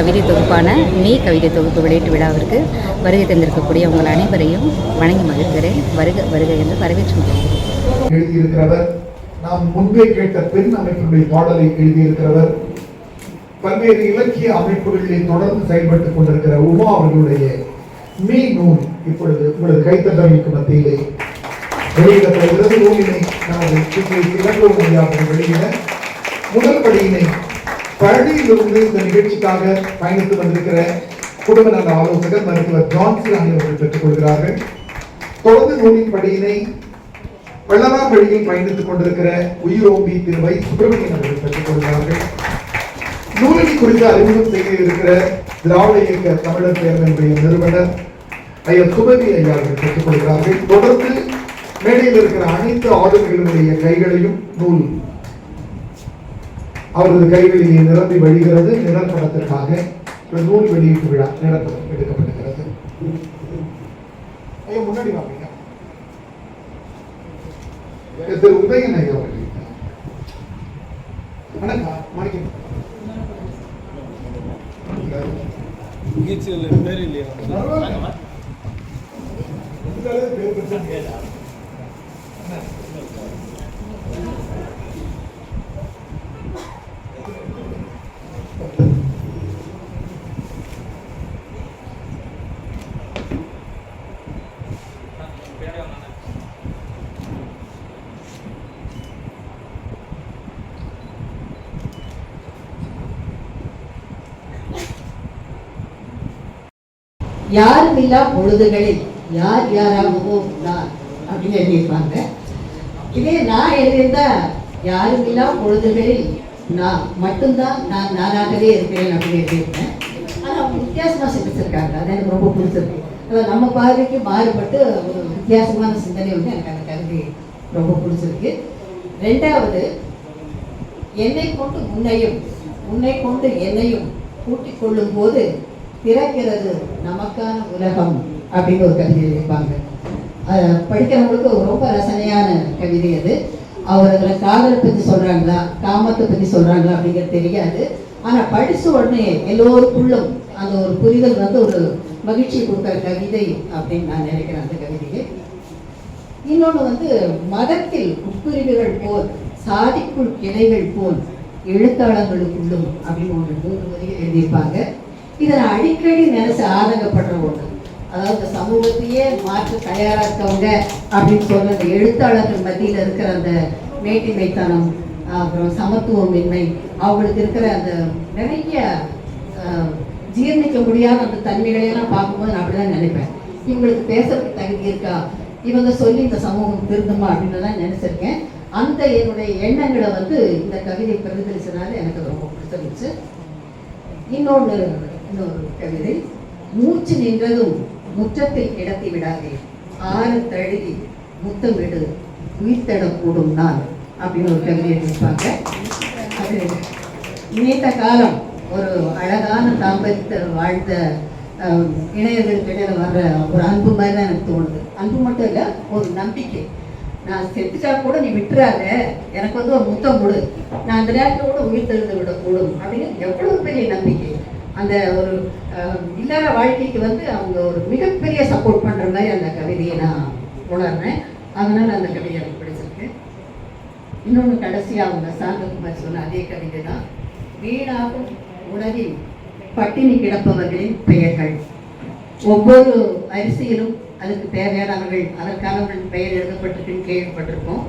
கவிதை தொகுப்பான மீ கவிதை தொகுப்பு வெளியீட்டு விழாவிற்கு வருகை தந்திருக்கக்கூடிய உங்கள் அனைவரையும் வணங்கி மகிழ்கிறேன். வருக வருகை என்று வரவேற்று எழுதியிருக்கிறவர் நாம் முன்பே கேட்ட பெண் அமைப்பினுடைய பாடலை எழுதியிருக்கிறவர் பல்வேறு இலக்கிய அமைப்புகளில் தொடர்ந்து செயல்பட்டுக் கொண்டிருக்கிற உமா அவர்களுடைய மீ நூல் இப்பொழுது உங்களது கைத்தட்டமைக்கு மத்தியிலே வெளியிடப்படுகிறது. நூலினை நமது இலங்கோமையாக வெளியிட முதல் படியினை பழனியிலிருந்து இந்த நிகழ்ச்சிக்காக பயணித்து வந்திருக்கிற குடும்ப நல ஆலோசகர் மருத்துவர் ஜான்சன் ஆகியவர்கள் பெற்றுக் கொள்கிறார்கள். தொடர்ந்து நூலின் படியினை வெள்ளலாம் வழியில் பயணித்துக் கொண்டிருக்கிற உயிரோம்பி திரு வை சுப்பிரமணியன் அவர்கள் பெற்றுக் கொள்கிறார்கள். நூலினி குறித்து அறிமுகம் செய்ய இருக்கிற திராவிட இயக்க தமிழர் பேரவையுடைய நிறுவனர் ஐயா சுபவி ஐயா அவர்கள் பெற்றுக் கொள்கிறார்கள். தொடர்ந்து மேடையில் இருக்கிற அனைத்து ஆளுநர்களுடைய கைகளையும் நூல் அவரது கைகளிலே நிரம்பி வழிகிறது நிரப்படத்திற்காக ஒரு நூல் வெளியீட்டு விழா நிரப்படம் எடுக்கப்படுகிறது ஐயா முன்னாடி வாங்க. திரு உதயன் ஐயா அவர்கள். வணக்கம் வணக்கம். பேர் இல்லையா? யாருமில்லா பொழுதுகளில் யார் யாராகவோ நான் அப்படின்னு எழுதியிருப்பாங்க. இதே நான் எழுதியிருந்தா யாருமில்லா பொழுதுகளில் நான் மட்டும்தான் நான் நானாகவே இருக்கிறேன் அப்படின்னு எழுதியிருப்பேன் ஆனால் அவங்க வித்தியாசமாக சிந்திச்சிருக்காங்க. அது எனக்கு ரொம்ப பிடிச்சிருக்கு. அதாவது நம்ம பார்வைக்கு மாறுபட்டு ஒரு வித்தியாசமான சிந்தனை வந்து எனக்கு அந்த கவிதை ரொம்ப பிடிச்சிருக்கு. ரெண்டாவது என்னை கொண்டு உன்னையும் உன்னை கொண்டு என்னையும் கூட்டிக் கொள்ளும் போது பிறக்கிறது நமக்கான உலகம் அப்படின்னு ஒரு கவிதை எழுதியிருப்பாங்க. படிக்கிறவங்களுக்கு ரொம்ப ரசனையான கவிதை அது. அவர் அதில் காதலை பற்றி சொல்கிறாங்களா காமத்தை பற்றி சொல்கிறாங்களா அப்படிங்கிறது தெரியாது. ஆனால் படிச்ச உடனே எல்லோருக்குள்ளும் அந்த ஒரு புரிதல் வந்து ஒரு மகிழ்ச்சி கொடுக்குற கவிதை அப்படின்னு நான் நினைக்கிறேன் அந்த கவிதையை. இன்னொன்று வந்து மதத்தில் உட்பிரிவுகள் போல் சாதிக்குள் கிளைகள் போல் எழுத்தாளர்களுக்குள்ளும் அப்படின்னு ஒன்று நூறு எழுதியிருப்பாங்க. இதை நான் அடிக்கடி நினைச்சு ஆதங்கப்படுற ஒன்று அதாவது சமூகத்தையே மாற்ற தயாரா இருக்கவங்க அப்படின்னு சொல்ற அந்த எழுத்தாளர்கள் மத்தியில் இருக்கிற அந்த மேட்டிமைத்தனம் அப்புறம் சமத்துவமின்மை அவங்களுக்கு இருக்கிற அந்த நிறைய ஜீர்ணிக்க முடியாத அந்த தன்மைகளையெல்லாம் பார்க்கும்போது நான் அப்படிதான் நினைப்பேன். இவங்களுக்கு பேசுறதுக்கு தகுதி இருக்கா? இவங்க சொல்லி இந்த சமூகம் திருந்துமா அப்படின்னு தான் நினைச்சிருக்கேன். அந்த என்னுடைய எண்ணங்களை வந்து இந்த கவிதை பிரதிபலிச்சனால எனக்கு ரொம்ப பிடிச்சிருந்துச்சு. இன்னொன்று இன்னொரு கவிதை மூச்சு நின்றதும் முற்றத்தில் கிடத்தி விடாதே ஆறு தழுகி முத்தமிடு உயிர்த்தடக்கூடும் நான் அப்படின்னு ஒரு கவிதை எழுதியிருப்பாங்க. அது நீண்ட காலம் ஒரு அழகான தாம்பரியத்தில் வாழ்ந்த இணையர்களுக்கிடையில் வர்ற ஒரு அன்பு மாதிரி தான் எனக்கு தோணுது. அன்பு மட்டும் இல்லை ஒரு நம்பிக்கை. நான் செத்துட்டா கூட நீ விட்டுறாத எனக்கு வந்து ஒரு முத்தம் கொடு. நான் அந்த நேரத்தில் கூட உயிர் தெரிந்து விடக்கூடும் அப்படின்னு எவ்வளோ பெரிய நம்பிக்கை. அந்த ஒரு இல்லாத வாழ்க்கைக்கு வந்து அவங்க ஒரு மிகப்பெரிய சப்போர்ட் பண்ணுற மாதிரி அந்த கவிதையை நான் உணர்றேன். அதனால் அந்த கவிதை எனக்கு பிடிச்சிருக்கு. இன்னொன்று கடைசியாக அவங்க சாந்தகுமார் சொன்ன அதே கவிதை தான். வீணாகும் உலகில் பட்டினி கிடப்பவர்களின் பெயர்கள். ஒவ்வொரு அரிசியிலும் அதுக்கு தேவையானவர்கள் அதற்கானவர்கள் பெயர் எழுதப்பட்டிருக்குன்னு கேள்விப்பட்டிருக்கோம்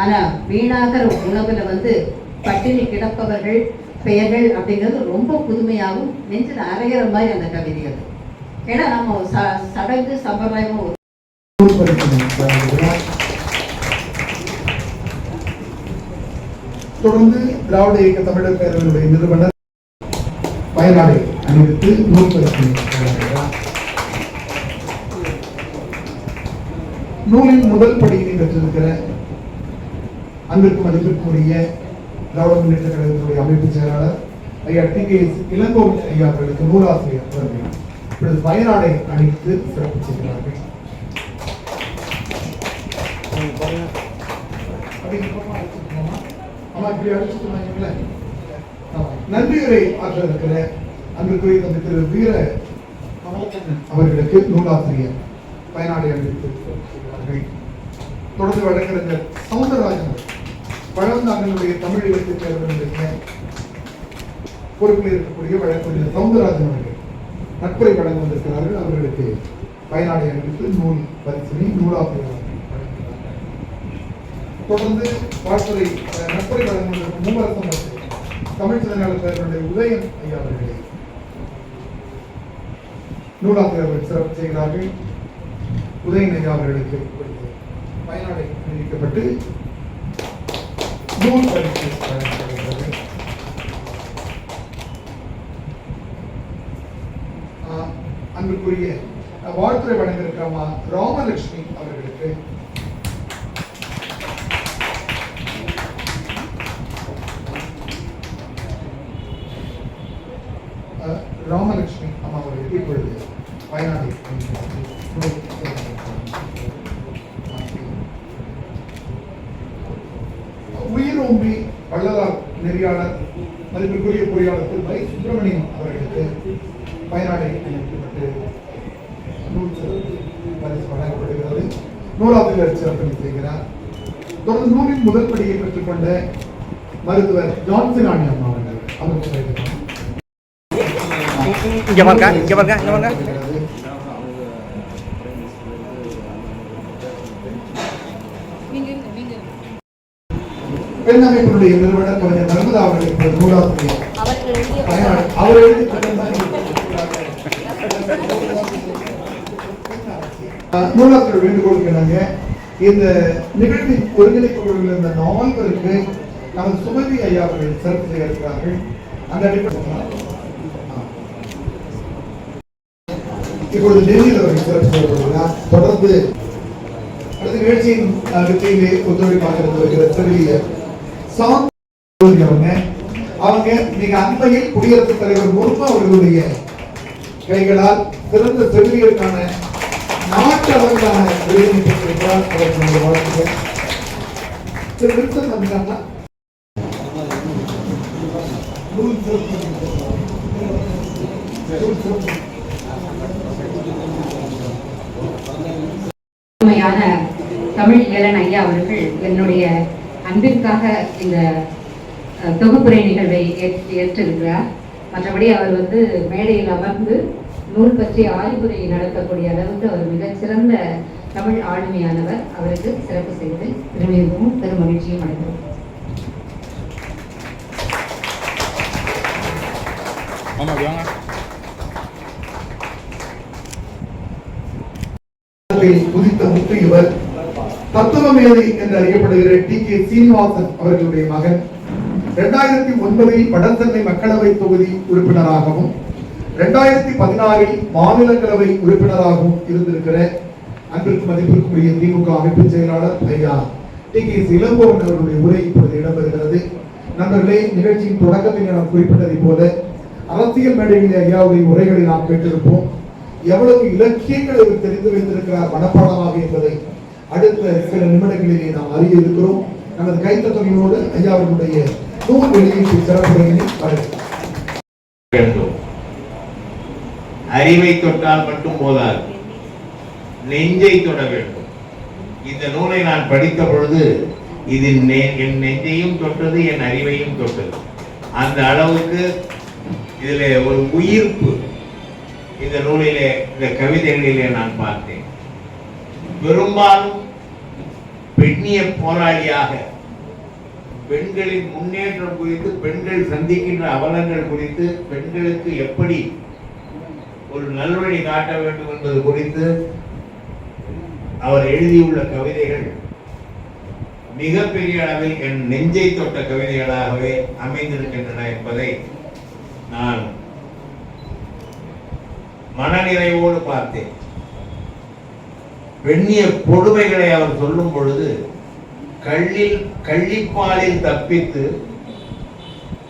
ஆனால் வீணாகிற உணவில் வந்து பட்டினி கிடப்பவர்கள் பெயர்கள் அப்படிங்கிறது ரொம்ப புதுமையாகவும் நெஞ்சில் அரைகிற மாதிரி அந்த கவிதைகள். ஏன்னா நம்ம ச சடங்கு சம்பிரதாயமும் தொடர்ந்து திராவிட இயக்க தமிழர் பேரவையுடைய நிறுவனர் வயநாடு அணிவித்து நூல் நூலின் முதல் படியினை பெற்றிருக்கிற அன்பிற்கும் மதிப்பிற்குரிய திராவிட முன்னேற்ற கழகத்தினுடைய அமைப்பு செயலாளர் ஐயா டி கே இளங்கோவன் ஐயா அவர்களுக்கு நூலாசிரியர் அவர்கள் இப்பொழுது வயநாடை அணித்து சிறப்பு செய்கிறார்கள் இப்படி ஆமா. நன்றியுரை ஆற்ற இருக்கிற அன்பிற்குரிய தந்தை திரு வீர அவர்களுக்கு நூலாசிரியர் பயனாளி அறிவித்திருக்கிறார்கள் தொடர்ந்து வழக்கறிஞர் சவுந்தரராஜன் பழந்தாங்களுடைய தமிழ் இலக்கிய தேர்தலுடைய பொறுப்பில் இருக்கக்கூடிய வழக்கறிஞர் சவுந்தரராஜன் அவர்கள் நட்புரை வழங்க வந்திருக்கிறார்கள். அவர்களுக்கு பயனாளி அறிவித்து நூல் பரிசினை நூலாசிரியர் தொடர்ந்து வாழ்த்துறை நட்புரை வழங்க வந்திருக்கும் மூவரசம் அவர்கள் தமிழ் சிலைஞாளர் பேரனுடைய உதயன் ஐயா அவர்களை நூலாசிரியர்கள் சிறப்பு செய்கிறார்கள். உதயன் ஐயா அவர்களுக்கு பயனாளி அறிவிக்கப்பட்டு நூல் பரிசு வழங்கப்படுகிறது அன்புக்குரிய வாழ்த்துறை வழங்கியிருக்கிறமா ராமலட்சுமி அவர்களுக்கு. ராமலட்சுமி அம்மா அவர்களுக்கு இப்பொழுது வயநாடு உயிரோம்பி வள்ளலார் நெறியாளர் மதிப்பிற்குரிய பொறியாளர் திரு வை சுப்பிரமணியம் அவர்களுக்கு பயனாளி அளிக்கப்பட்டு நூல் பரிசு வழங்கப்படுகிறது. நூலாசிரியர் சிறப்பினை செய்கிறார் தொடர்ந்து நூலின் முதல் படியை பெற்றுக்கொண்ட மருத்துவர் ஜான்சன் ஆணி அம்மா அவர்கள். அவருக்கு இங்க பாருங்க இங்க பாருங்க இங்க பாருங்க. பெண் அமைப்பினுடைய நிறுவனர் கவிஞர் நர்மதா அவர்கள் நூலாசிரியர். அவர் எழுதி நூலாசிரியர் வேண்டுகோள் கிணங்க இந்த நிகழ்வின் ஒருங்கிணைப்புகளில் இருந்த நால்வருக்கு நமது சுமதி ஐயா அவர்கள் சிறப்பு செய்ய இருக்கிறார்கள். அந்த அடிப்படையில் இப்பொழுது டெல்லியில் அவர்கள் சிறப்பு செய்யப்படுகிறார் தொடர்ந்து அடுத்த நிகழ்ச்சியின் வெற்றியிலே ஒத்துழைப்பாக இருந்து வருகிற செவிலியர் சமத்துவங்க அவங்க மிக அண்மையில் குடியரசுத் தலைவர் முர்மு அவர்களுடைய கைகளால் சிறந்த செவிலியருக்கான நாட்டு அளவிலான விருதினை பெற்றிருக்கிறார். அவருக்கு நமது வாழ்த்துக்கள். திரு வில்சன் வந்தாங்கன்னா தமிழ் ஏலன் ஐயா அவர்கள் என்னுடைய அன்பிற்காக இந்த தொகுப்புரை நிகழ்வை ஏற்று ஏற்றிருக்கிறார். மற்றபடி அவர் வந்து மேடையில் அமர்ந்து நூல் பற்றி ஆய்வுரை நடத்தக்கூடிய அளவுக்கு அவர் மிகச் சிறந்த தமிழ் ஆளுமையானவர். அவருக்கு சிறப்பு செய்து பெருமையும் பெரும் மகிழ்ச்சியும் வாழ்வில் உதித்த முத்து இவர் தத்துவமேதை என்று அறியப்படுகிற டி கே சீனிவாசன் அவர்களுடைய மகன். இரண்டாயிரத்தி ஒன்பதில் வடசென்னை மக்களவை தொகுதி உறுப்பினராகவும் இரண்டாயிரத்தி பதினாறில் மாநிலங்களவை உறுப்பினராகவும் இருந்திருக்கிற அன்பிற்கு மதிப்பிற்குரிய திமுக அமைப்பு செயலாளர் ஐயா டி கே இளங்கோவன் அவர்களுடைய உரை இப்பொழுது இடம்பெறுகிறது. நண்பர்களே நிகழ்ச்சியின் தொடக்கத்தில் நான் குறிப்பிட்டதை போல அரசியல் மேடையில் ஐயாவுடைய உரைகளை நாம் கேட்டிருப்போம். எவ்வளவு இலக்கியங்கள் தெரிந்து வைத்திருக்கிறார் மனப்பாடமாக என்பதை அடுத்த சில நிமிடங்களிலே நாம் அறிய இருக்கிறோம். நமது கைத்தொகையோடு ஐயா அவர்களுடைய நூல் வெளியீட்டு சிறப்புரையினை வேண்டும் அறிவை தொட்டால் மட்டும் போதாது. நெஞ்சை தொட வேண்டும். இந்த நூலை நான் படித்த பொழுது இது நெ- என் நெஞ்சையும் தொட்டது என் அறிவையும் தொட்டது. அந்த அளவுக்கு இதில் ஒரு உயிர்ப்பு இந்த நூலிலே இந்த கவிதைகளிலே நான் பார்த்தேன். பெரும்பாலும் பெண்ணிய போராளியாக பெண்களின் முன்னேற்றம் குறித்து பெண்கள் சந்திக்கின்ற அவலங்கள் குறித்து பெண்களுக்கு எப்படி ஒரு நல்வழி காட்ட வேண்டும் என்பது குறித்து அவர் எழுதியுள்ள கவிதைகள் மிகப்பெரிய அளவில் என் நெஞ்சை தொட்ட கவிதைகளாகவே அமைந்திருக்கின்றன என்பதை நான் மனநிறைவோடு பார்த்தேன். பெண்ணிய கொடுமைகளை அவர் சொல்லும் பொழுது கள்ளில் கள்ளிப்பாலில் தப்பித்து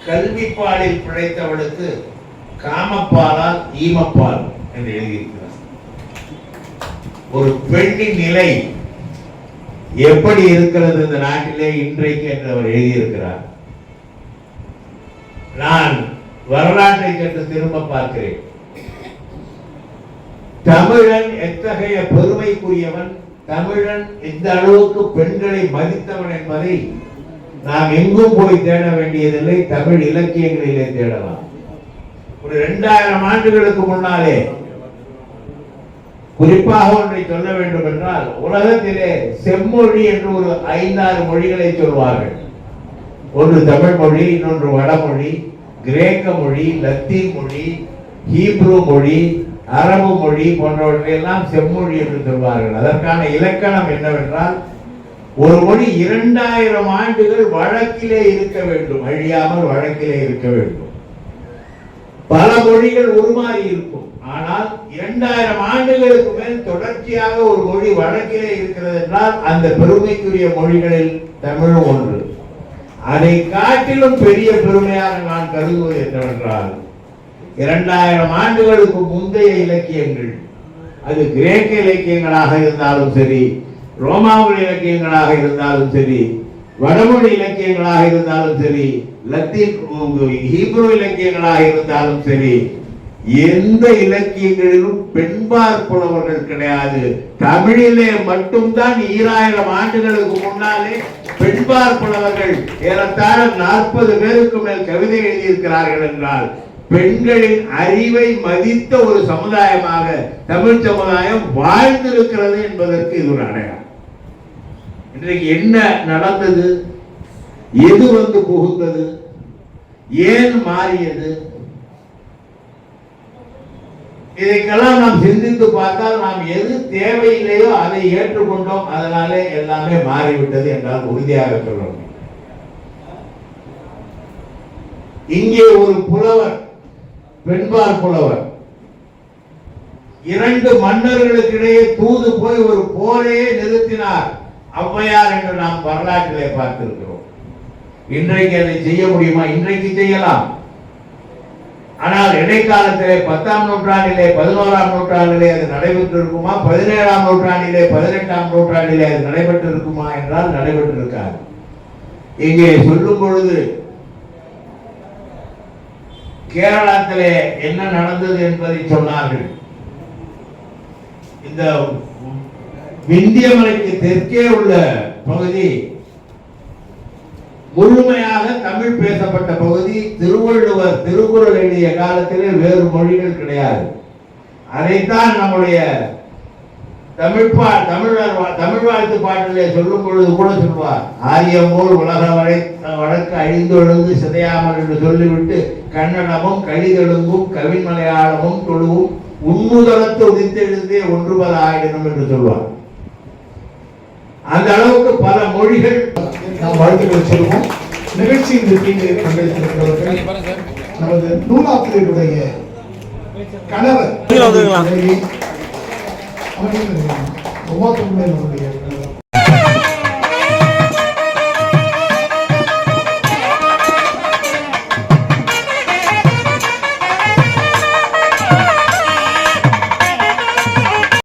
கல்விப்பாலில் பிழைத்தவளுக்கு காமப்பாலால் ஈமப்பால் என்று எழுதியிருக்கிறார். ஒரு பெண்ணின் நிலை எப்படி இருக்கிறது இந்த நாட்டிலே இன்றைக்கு என்று அவர் எழுதியிருக்கிறார். நான் வரலாற்றை சற்று திரும்ப பார்க்கிறேன். தமிழன் எத்தகைய பெருமைக்குரியவன்? தமிழன் எந்த அளவுக்கு பெண்களை மதித்தவன் என்பதை நாம் எங்கும் போய் தேட வேண்டியதில்லை தமிழ் இலக்கியங்களிலே தேடலாம். ஒரு இரண்டாயிரம் ஆண்டுகளுக்கு முன்னாலே குறிப்பாக ஒன்றை சொல்ல வேண்டும் என்றால் உலகத்திலே செம்மொழி என்று ஒரு ஐந்தாறு மொழிகளை சொல்வார்கள். ஒன்று தமிழ் மொழி இன்னொன்று வடமொழி கிரேக்க மொழி லத்தீன் மொழி ஹீப்ரு மொழி அரபு மொழி போன்றவற்றையெல்லாம் செம்மொழி என்று சொல்வார்கள். அதற்கான இலக்கணம் என்னவென்றால் ஒரு மொழி இரண்டாயிரம் ஆண்டுகள் வழக்கிலே இருக்க வேண்டும். அழியாமல் வழக்கிலே இருக்க வேண்டும். பல மொழிகள் உருமாறி இருக்கும். ஆனால் இரண்டாயிரம் ஆண்டுகளுக்கு மேல் தொடர்ச்சியாக ஒரு மொழி வழக்கிலே இருக்கிறது என்றால் அந்த பெருமைக்குரிய மொழிகளில் தமிழும் ஒன்று. அதை காட்டிலும் பெரிய பெருமையாக நான் கருதுவது என்னவென்றால் இரண்டாயிரம் ஆண்டுகளுக்கு முந்தைய இலக்கியங்கள். அது கிரேக்க இலக்கியங்களாக இருந்தாலும் சரி ரோமாவுடைய இலக்கியங்களாக இருந்தாலும் சரி வடமொழி இலக்கியங்களாக இருந்தாலும் சரி லத்தீன் ஹீப்ரோ இலக்கியங்களாக இருந்தாலும் சரி எந்த இலக்கியங்களிலும் பெண்பார் புலவர்கள் கிடையாது. தமிழிலே மட்டும்தான் ஈராயிரம் ஆண்டுகளுக்கு முன்னாலே பெண்பார் புலவர்கள் ஏறத்தாழ நாற்பது பேருக்கு மேல் கவிதை எழுதியிருக்கிறார்கள் என்றால் பெண்களின் அறிவை மதித்த ஒரு சமுதாயமாக தமிழ் சமுதாயம் வாழ்ந்திருக்கிறது என்பதற்கு இது ஒரு அடையாளம். இன்றைக்கு என்ன நடந்தது? எது வந்து புகுந்தது? ஏன் மாறியது? இதைக்கெல்லாம் நாம் சிந்தித்து பார்த்தால் நாம் எது தேவையில்லையோ அதை ஏற்றுக்கொண்டோம். அதனாலே எல்லாமே மாறிவிட்டது என்றால் உறுதியாக சொல்ல இங்கே ஒரு புலவர் பெண்பார் புலவர். இரண்டு மன்னர்களுக்கிடையே தூது போய் ஒரு போரையே நிறுத்தினார். அவ்வையார் என்று நாம் வரலாற்றிலே பார்த்திருக்கிறோம். இன்றைக்கு அதை செய்ய முடியுமா? இன்றைக்கு செய்யலாம். ஆனால் இடைக்காலத்திலே பத்தாம் நூற்றாண்டிலே பதினோராம் நூற்றாண்டிலே அது நடைபெற்றிருக்குமா? பதினேழாம் நூற்றாண்டிலே பதினெட்டாம் நூற்றாண்டிலே அது நடைபெற்றிருக்குமா என்றால் நடைபெற்றிருக்காது. இங்கே சொல்லும் பொழுது கேரளத்திலே என்ன நடந்தது என்பதை சொன்னார்கள். இந்த விந்தியமலைக்கு தெற்கே உள்ள பகுதி முழுமையாக தமிழ் பேசப்பட்ட பகுதி திருவள்ளுவர் திருக்குறள் எழுதிய காலத்திலே வேறு மொழிகள் கிடையாது. அதைத்தான் நம்முடைய தமிழ் பா தமிழர் தமிழ் வாழ்த்து பாட்டிலே சொல்லும் பொழுது கூட சொல்வார். ஆரியமோர் உலக வரை வழக்கு அழிந்தொழுந்து சிதையாமல் என்று சொல்லிவிட்டு கன்னடமும் கலிதெலுங்கும் கவின் மலையாளமும் தொழுவும் உண்முதலத்து உதித்தெழுந்தே ஒன்றுபல ஆயிடணும் என்று சொல்வார். அந்த அளவுக்கு பல மொழிகள் நாம் வாழ்த்துக்களை சொல்வோம். நிகழ்ச்சியின் வெற்றியிலே பங்கெடுத்திருக்கிறவர்கள் நமது நூலாசிரியருடைய கணவர் நீங்களும் வந்துருங்களா? மனைவி, அவர்கள் உமா தமிழனுடைய